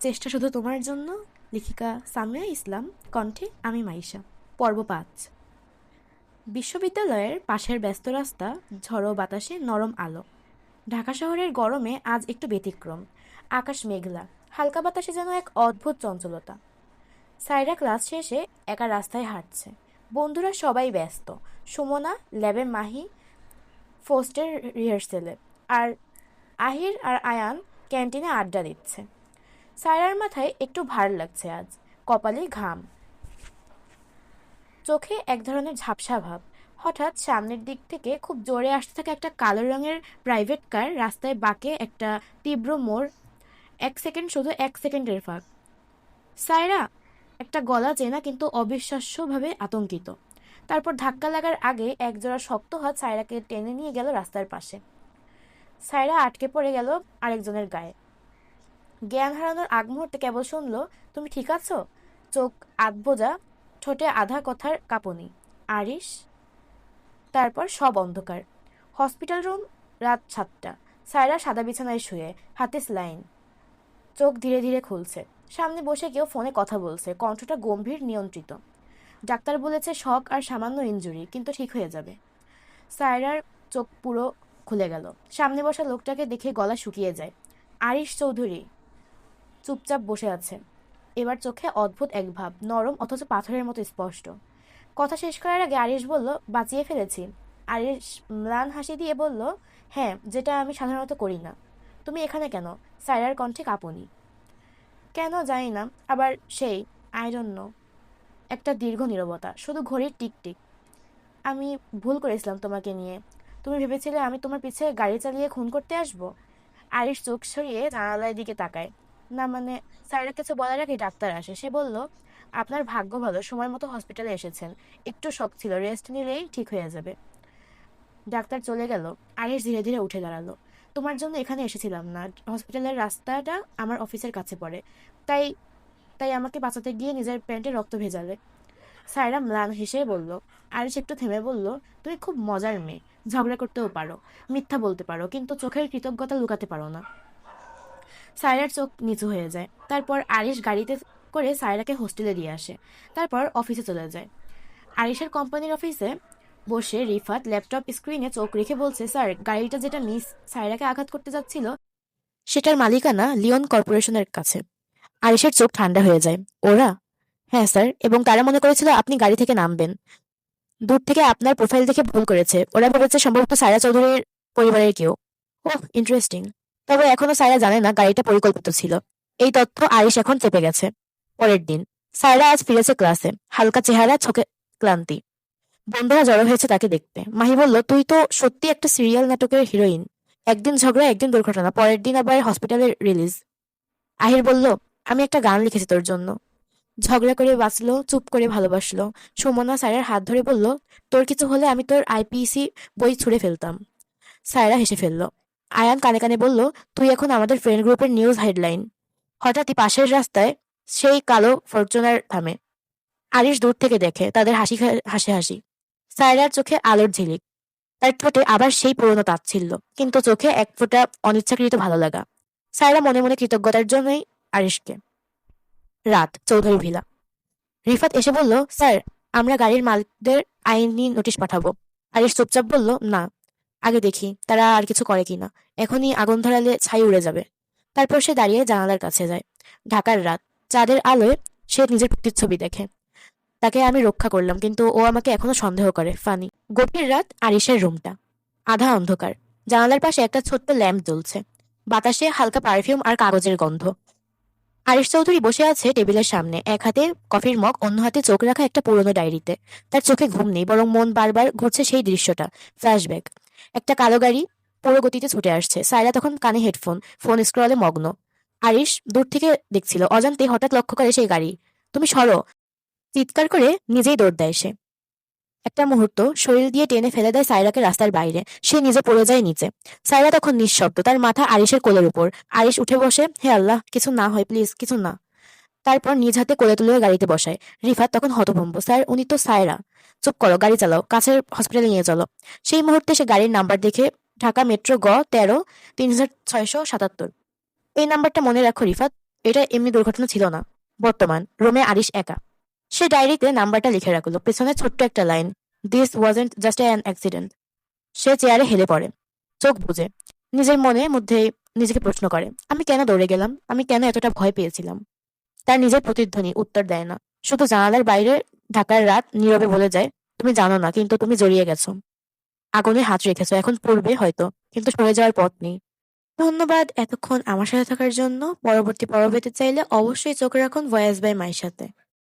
চেষ্টা শুধু তোমার জন্য? লেখিকা সামিয়া ইসলাম, কণ্ঠে আমি মাইশা। পর্ব পাঁচ। বিশ্ববিদ্যালয়ের পাশের ব্যস্ত রাস্তা, ঝড়ো বাতাসে নরম আলো। ঢাকা শহরের গরমে আজ একটু ব্যতিক্রম। আকাশ মেঘলা, হালকা বাতাসে যেন এক অদ্ভুত চঞ্চলতা। সাইরা ক্লাস শেষে একা রাস্তায় হাঁটছে। বন্ধুরা সবাই ব্যস্ত। সুমনা ল্যাবে মাহি, ফোস্টের রিহার্সেলে। আর আহির আর আয়ান ক্যান্টিনে আড্ডা দিচ্ছে। সায়রার মাথায় একটু ভার লাগছে আজ। কপালে ঘাম। চোখে এক ধরনের ঝাপসা ভাব। হঠাৎ সামনের দিক থেকে খুব জোরে আসতে থাকা একটা কালো রঙের প্রাইভেট কার, রাস্তায় বাঁকে একটা তীব্র মোড়। এক সেকেন্ড, শুধু এক সেকেন্ডের ফাঁক। সায়রা, একটা গলা চেনা কিন্তু অবিশ্বাস্যভাবে আতঙ্কিত। তারপর ধাক্কা লাগার আগে একজোড়া শক্ত হাত সায়রাকে টেনে নিয়ে গেল রাস্তার পাশে। সায়রা আটকে পড়ে গেল আরেকজনের গায়ে। জ্ঞান হারানোর আগ মুহূর্তে কেবল শুনল, তুমি ঠিক আছো? চোখ আধবোজা ঠোঁটে আধা কথার কাঁপুনি। আরিস তারপর সব অন্ধকার। হসপিটাল রুম, রাত সাতটা। সায়রা সাদা বিছানায় শুয়ে, হাতে স্লাইন। চোখ ধীরে ধীরে খুলছে। সামনে বসে কেউ ফোনে কথা বলছে। কণ্ঠটা গম্ভীর, নিয়ন্ত্রিত। ডাক্তার বলেছে শখ আর সামান্য ইনজুরি, কিন্তু ঠিক হয়ে যাবে। সায়রার চোখ পুরো খুলে গেল। সামনে বসা লোকটাকে দেখে গলা শুকিয়ে যায়। আরিশ চৌধুরী। চুপচাপ বসে আছে। এবার চোখে অদ্ভুত এক ভাব, নরম অথচ পাথরের মতো স্পষ্ট। কথা শেষ করার আগে আরিশ বলল, বাঁচিয়ে ফেলেছি। আরিশ ম্লান হাসি দিয়ে বলল হ্যাঁ যেটা আমি সাধারণত করি না। তুমি এখানে কেন? সাইরার কণ্ঠে কাঁপুনি। কেন জানি না, আবার সেই আইরন্য একটা দীর্ঘ নীরবতা, শুধু ঘড়ির টিকটিক। আমি ভুল করেছিলাম তোমাকে নিয়ে। তুমি ভেবেছিলে আমি তোমার পিছে গাড়ি চালিয়ে খুন করতে আসব? আরিশ চোখ সরিয়ে জানালার দিকে তাকায়। না মানে স্যারের কিছু বলার আগে ডাক্তার আসে। সে বলল, আপনার ভাগ্য ভালো, সময় মতো হসপিটালে এসেছেন। একটু শখ ছিল, রেস্ট নিলেই ঠিক হয়ে যাবে। ডাক্তার চলে গেল। আরিশ ধীরে ধীরে উঠে দাঁড়াল। তোমার জন্য এখানে এসেছিলাম না। হসপিটালের রাস্তাটা আমার অফিসের কাছে পড়ে। তাই তাই আমাকে বাঁচাতে গিয়ে নিজের প্যান্টে রক্ত ভেজালে। সায়রা ম্লান হেসে বলল। আরিশ একটু থেমে বলল, তুমি খুব মজার মেয়ে। ঝগড়া করতেও পারো, মিথ্যা বলতে পারো, কিন্তু চোখের কৃতজ্ঞতা লুকাতে পারো না। সায়রার চোখ নিচু হয়ে যায়। তারপর আরিশ গাড়িতে করে সায়রাকে হোস্টেলে দিয়ে আসে। তারপর অফিসে চলে যায়। আরিশের কোম্পানির অফিসে বসে রিফাত ল্যাপটপ স্ক্রিনে চোখ রেখে বলছে, স্যার, গাড়িটা যেটা মিস সায়রাকে আঘাত করতে যাচ্ছিল, সেটার মালিকানা লিওন কর্পোরেশনের কাছে। আরিশের চোখ ঠান্ডা হয়ে যায়। ওরা? হ্যাঁ স্যার, এবং তারা মনে করেছিল আপনি গাড়ি থেকে নামবেন। দূর থেকে আপনার প্রোফাইল দেখে ভুল করেছে। ওরা ভেবেছে সম্ভবত সায়রা চৌধুরীর পরিবারের কেউ। Oh, interesting. তবে এখনও সায়রা জানে না গাড়িটা পরিকল্পিত ছিল। এই তথ্য আরিশ এখন চেপে গেছে। পরের দিন সায়রা আজ ফিরেছে ক্লাসে। হালকা চেহারা, চোখে ক্লান্তি। বন্ধুরা জড়ো হয়েছে তাকে দেখতে। মাহি বলল, তুই তো সত্যি একটা সিরিয়াল নাটকের হিরোইন। একদিন ঝগড়া, একদিন দুর্ঘটনা, পরের দিন আবার হসপিটালে রিলিজ। আহির বলল, আমি একটা গান লিখেছি তোর জন্য। ঝগড়া করে বাঁচলো, চুপ করে ভালোবাসলো। সুমনা সায়রার হাত ধরে বলল, তোর কিছু হলে আমি তোর আইপিসি বই ছুঁড়ে ফেলতাম। সায়রা হেসে ফেলল আয়ান কানে কানে বলল, তুই এখন আমাদের ফ্রেন্ড গ্রুপের নিউজ হেডলাইন হঠাৎই পাশের রাস্তায় সেই কালো ফরচুনার থামে। আরিশ দূর থেকে দেখে, তাদের হাসি হাসি হাসি। সায়রার চোখে আলোর ঝিলিক। তার ঠোঁটে আবার সেই পুরনো তাচ্ছিল্য কিন্তু চোখে এক ফোঁটা অনিচ্ছাকৃত ভালো লাগা। সায়রা মনে মনে কৃতজ্ঞতার জন্যই আরিশকে। রাত, চৌধুরী ভিলা। রিফাত এসে বলল, স্যার, আমরা গাড়ির মালিকদের আইনি নোটিশ পাঠাবো। আরিশ চুপচাপ বলল, না। আগে দেখি তারা আর কিছু করে কিনা। এখনই আগুন ধরালে ছাই উড়ে যাবে। তারপর সে দাঁড়িয়ে জানালার কাছে যায়। ঢাকার রাত। চাঁদের আলোয় সে নিজের প্রতিচ্ছবি দেখে। তাকে আমি রক্ষা করলাম, কিন্তু ও আমাকে এখনও সন্দেহ করে, ফানি। গভীর রাত আরিশের রুমটা। আধা অন্ধকার। জানালার পাশে একটা ছোট্ট ল্যাম্প জ্বলছে। বাতাসে হালকা পারফিউম আর কাগজের গন্ধ। আরিশ চৌধুরী বসে আছে টেবিলের সামনে। এক হাতে কফির মগ, অন্য হাতে চোখ রাখা একটা পুরনো ডায়েরিতে। তার চোখে ঘুম নেই, বরং মন বারবার ঘুরছে সেই দৃশ্যটা। ফ্ল্যাশব্যাক। একটা কালো গাড়ি পুরো গতিতে ছুটে আসছে। সায়রা তখন কানে হেডফোন, ফোন স্ক্রলে মগ্ন। আরিশ দূর থেকে দেখছিল, অজান্তে হঠাৎ লক্ষ্য করে সেই গাড়ি। তুমি সরো। চিৎকার করে নিজেই দৌড় দেয় সে। একটা মুহূর্ত শরীর দিয়ে টেনে ফেলে দেয় সায়রাকে রাস্তার বাইরে। সে নিজে পড়ে যায় নিচে। সায়রা তখন নিঃশব্দ, তার মাথা আরিশের কোলের উপর। আরিশ উঠে বসে, হে আল্লাহ, কিছু না হয়, প্লিজ, কিছু না। তারপর নিজ হাতে কোলে তুলে গাড়িতে বসায়। রিফাত তখন হতভম্ব। স্যার, উনি তো সায়রা। চুপ করো, গাড়ি চালাও, কাছের হসপিটালে নিয়ে চলো। সেই মুহূর্তে সে গাড়ির নাম্বার দেখে ঢাকা মেট্রো গ তেরো তিন হাজার ছয়শো সাতাত্তর। এই নাম্বারটা মনে রাখো রিফাত, এটা এমনি দুর্ঘটনা ছিল না। বর্তমান, রোমে আরিশ একা। সে ডায়েরিতে নাম্বারটা লিখে রাখল, পেছনে ছোট্ট একটা line this wasn't just an accident সে চেয়ারে হেলে পড়ে, চোখ বুঝে নিজের মনে মধ্যে নিজেকে প্রশ্ন করে, আমি কেন দৌড়ে গেলাম? আমি কেন এতটা ভয় পেয়েছিলাম? তার নিজের প্রতিধ্বনি, উত্তর দেয় না। শুধু জানালার বাইরে ঢাকার রাত নীরবে বলে যায়, তুমি জানো না, কিন্তু তুমি জড়িয়ে গেছো। আগুনে হাত রেখেছো, এখন পড়বে হয়তো, কিন্তু সরে যাওয়ার পথ নেই। ধন্যবাদ এতক্ষণ আমার সাথে থাকার জন্য। পরবর্তী পর্ব চাইলে অবশ্যই চোখ রাখুন ভয়েস বাই মায়ের সাথে।